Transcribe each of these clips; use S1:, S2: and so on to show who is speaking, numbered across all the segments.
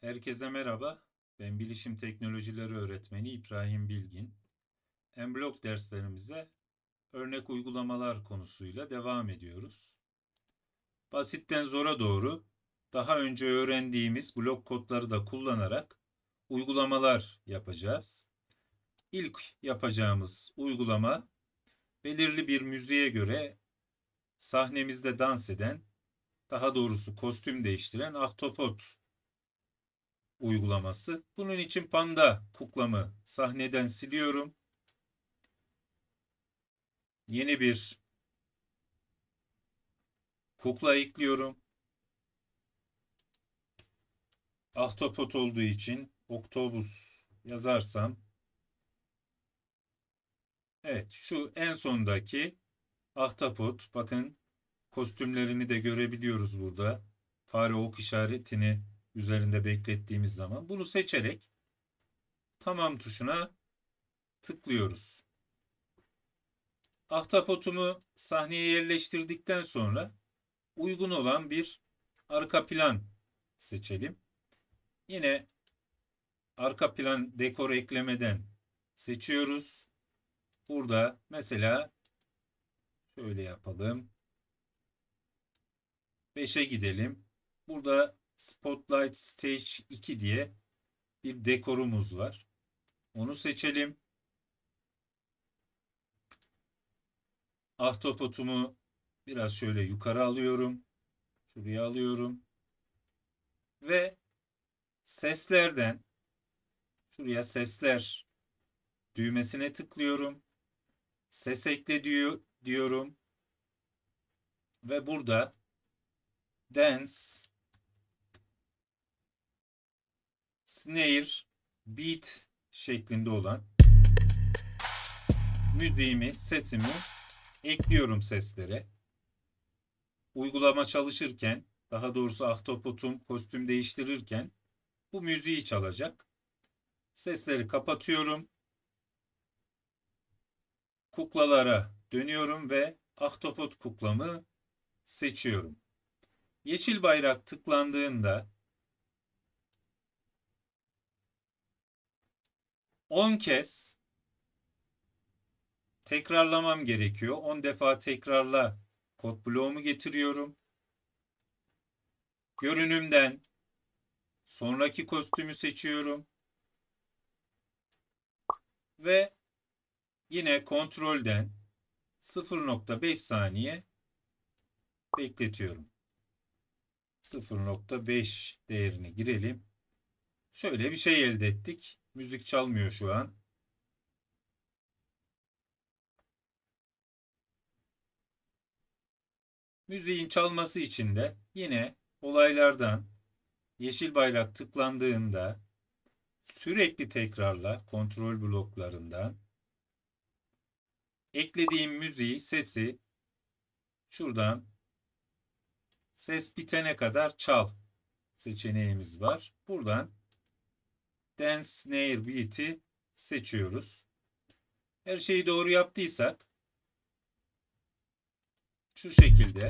S1: Herkese merhaba. Ben Bilişim Teknolojileri Öğretmeni İbrahim Bilgin. Emblok derslerimize örnek uygulamalar konusuyla devam ediyoruz. Basitten zora doğru daha önce öğrendiğimiz blok kodları da kullanarak uygulamalar yapacağız. İlk yapacağımız uygulama belirli bir müziğe göre sahnemizde dans eden, daha doğrusu kostüm değiştiren ahtapot uygulaması. Bunun için panda kuklamı sahneden siliyorum. Yeni bir kukla ekliyorum. Ahtapot olduğu için Octopus yazarsam Evet, şu en sondaki ahtapot. Bakın kostümlerini de görebiliyoruz burada. Fare ok işaretini üzerinde beklettiğimiz zaman bunu seçerek tamam tuşuna tıklıyoruz. Ahtapotumu sahneye yerleştirdikten sonra uygun olan bir arka plan seçelim. Yine arka plan dekor eklemeden seçiyoruz. Burada mesela şöyle yapalım. 5'e gidelim. Burada Spotlight Stage 2 diye bir dekorumuz var. Onu seçelim. Ahtapotumu biraz şöyle yukarı alıyorum. Şuraya alıyorum. Ve seslerden şuraya sesler düğmesine tıklıyorum. Ses ekle diyor, diyorum. Ve burada dance snare, beat şeklinde olan müziğimi, sesimi ekliyorum seslere. Uygulama çalışırken, daha doğrusu ahtapotum kostüm değiştirirken bu müziği çalacak. Sesleri kapatıyorum. Kuklalara dönüyorum ve ahtapot kuklamı seçiyorum. Yeşil bayrak tıklandığında 10 kez tekrarlamam gerekiyor. 10 defa tekrarla kod bloğumu getiriyorum. Görünümden sonraki kostümü seçiyorum. Ve yine kontrolden 0.5 saniye bekletiyorum. 0.5 değerini girelim. Şöyle bir şey elde ettik. Müzik çalmıyor şu an. Müziğin çalması için de yine olaylardan yeşil bayrak tıklandığında sürekli tekrarla kontrol bloklarından eklediğim müziği, sesi şuradan ses bitene kadar çal seçeneğimiz var. Buradan Dance Snare Beat'i seçiyoruz. Her şeyi doğru yaptıysak şu şekilde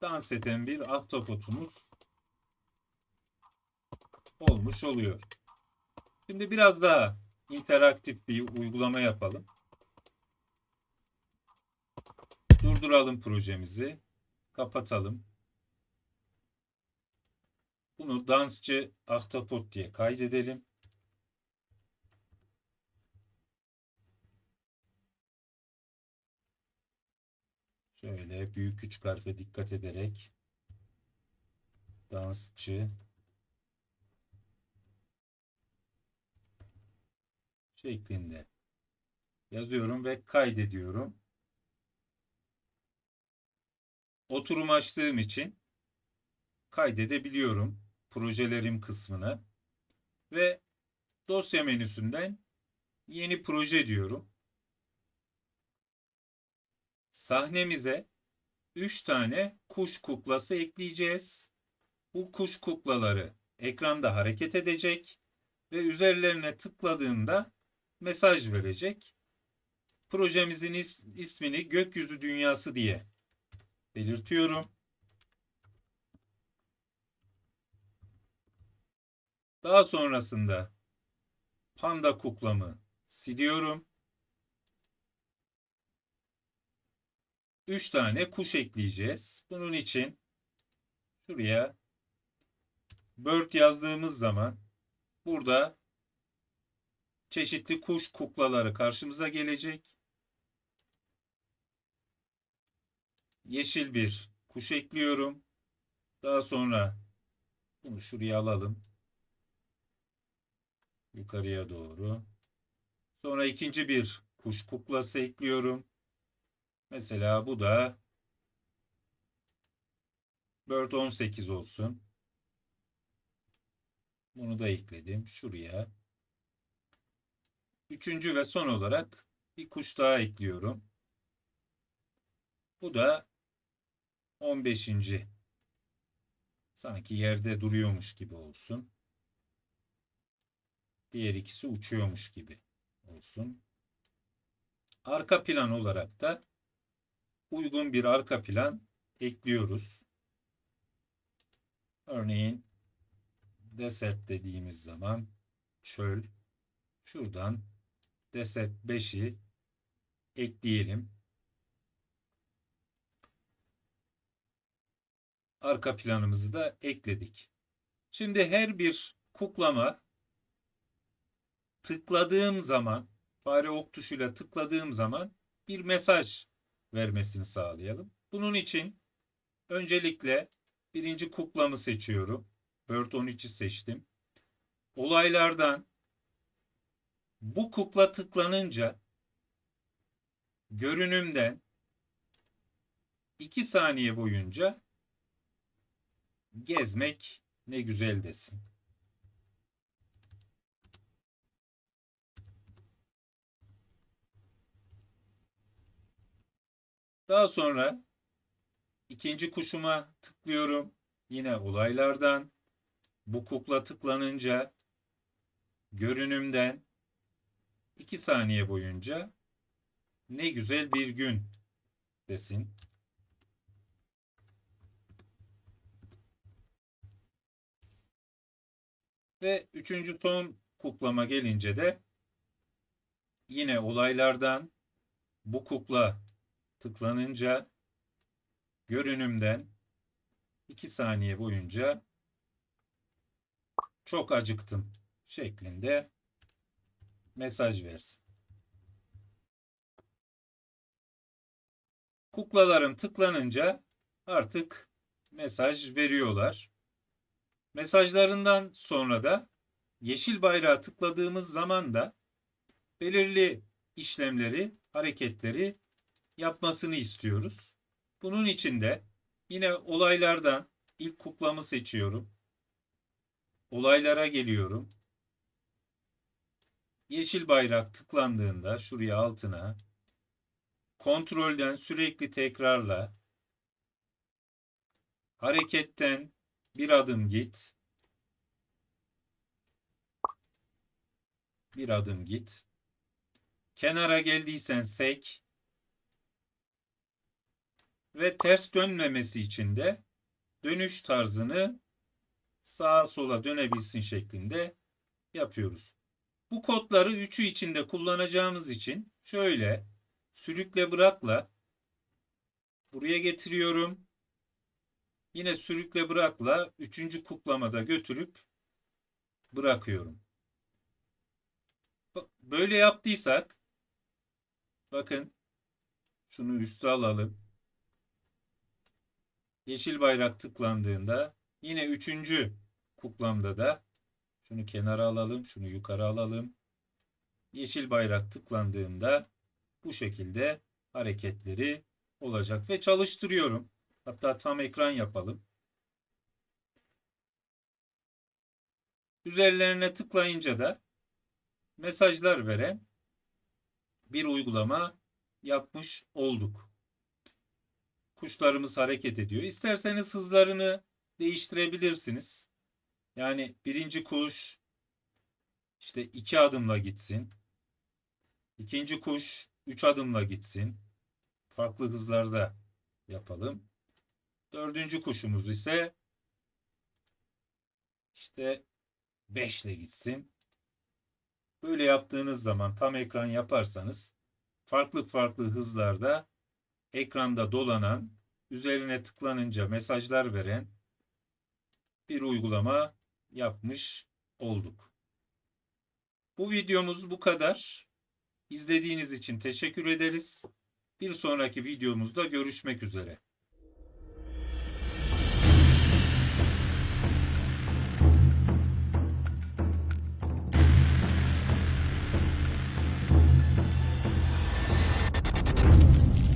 S1: dans eden bir ahtapotumuz olmuş oluyor. Şimdi biraz daha interaktif bir uygulama yapalım. Durduralım projemizi. Kapatalım. Bunu dansçı ahtapot diye kaydedelim. Şöyle büyük küçük harfe dikkat ederek dansçı şeklinde yazıyorum ve kaydediyorum. Oturum açtığım için kaydedebiliyorum projelerim kısmına ve dosya menüsünden yeni proje diyorum. Sahnemize 3 tane kuş kuklası ekleyeceğiz. Bu kuş kuklaları ekranda hareket edecek ve üzerlerine tıkladığımda mesaj verecek. Projemizin is ismini gökyüzü dünyası diye belirtiyorum. Daha sonrasında panda kuklamı siliyorum. 3 tane kuş ekleyeceğiz. Bunun için şuraya bird yazdığımız zaman burada çeşitli kuş kuklaları karşımıza gelecek. Yeşil bir kuş ekliyorum. Daha sonra bunu şuraya alalım. Yukarıya doğru. Sonra ikinci bir kuş kuklası ekliyorum. Mesela bu da Bird 18 olsun. Bunu da ekledim şuraya. Üçüncü ve son olarak bir kuş daha ekliyorum. Bu da 15. Sanki yerde duruyormuş gibi olsun. Diğer ikisi uçuyormuş gibi olsun. Arka plan olarak da uygun bir arka plan ekliyoruz. Örneğin desert dediğimiz zaman çöl. Şuradan desert 5'i ekleyelim. Arka planımızı da ekledik. Şimdi her bir kuklama tıkladığım zaman fare ok tuşuyla tıkladığım zaman bir mesaj vermesini sağlayalım. Bunun için öncelikle birinci kuklamı seçiyorum. Bird 13'ü seçtim. Olaylardan bu kukla tıklanınca görünümden 2 saniye boyunca gezmek ne güzel desin. Daha sonra ikinci kuşuma tıklıyorum. Yine olaylardan bu kukla tıklanınca görünümden 2 saniye boyunca ne güzel bir gün desin. Ve üçüncü son kuklama gelince de yine olaylardan bu kukla tıklanınca görünümden 2 saniye boyunca çok acıktım şeklinde mesaj versin. Kuklalarım tıklanınca artık mesaj veriyorlar. Mesajlarından sonra da yeşil bayrağı tıkladığımız zaman da belirli işlemleri, hareketleri yapmasını istiyoruz. Bunun için de yine olaylardan ilk kuklamı seçiyorum. Olaylara geliyorum. Yeşil bayrak tıklandığında şuraya altına kontrolden sürekli tekrarla hareketten bir adım git. Bir adım git. Kenara geldiysen sek. Ve ters dönmemesi için de dönüş tarzını sağa sola dönebilsin şeklinde yapıyoruz. Bu kodları üçü içinde kullanacağımız için şöyle sürükle bırakla buraya getiriyorum. Yine sürükle bırakla üçüncü kuklamada götürüp bırakıyorum. Böyle yaptıysak bakın şunu üste alalım. Yeşil bayrak tıklandığında yine üçüncü kuklamda da şunu kenara alalım, şunu yukarı alalım. Yeşil bayrak tıklandığında bu şekilde hareketleri olacak ve çalıştırıyorum. Hatta tam ekran yapalım. Üzerlerine tıklayınca da mesajlar veren bir uygulama yapmış olduk. Kuşlarımız hareket ediyor. İsterseniz hızlarını değiştirebilirsiniz. Yani birinci kuş işte iki adımla gitsin. İkinci kuş üç adımla gitsin. Farklı hızlarda yapalım. Dördüncü kuşumuz ise işte 5 ile gitsin. Böyle yaptığınız zaman tam ekran yaparsanız farklı farklı hızlarda ekranda dolanan, üzerine tıklanınca mesajlar veren bir uygulama yapmış olduk. Bu videomuz bu kadar. İzlediğiniz için teşekkür ederiz. Bir sonraki videomuzda görüşmek üzere.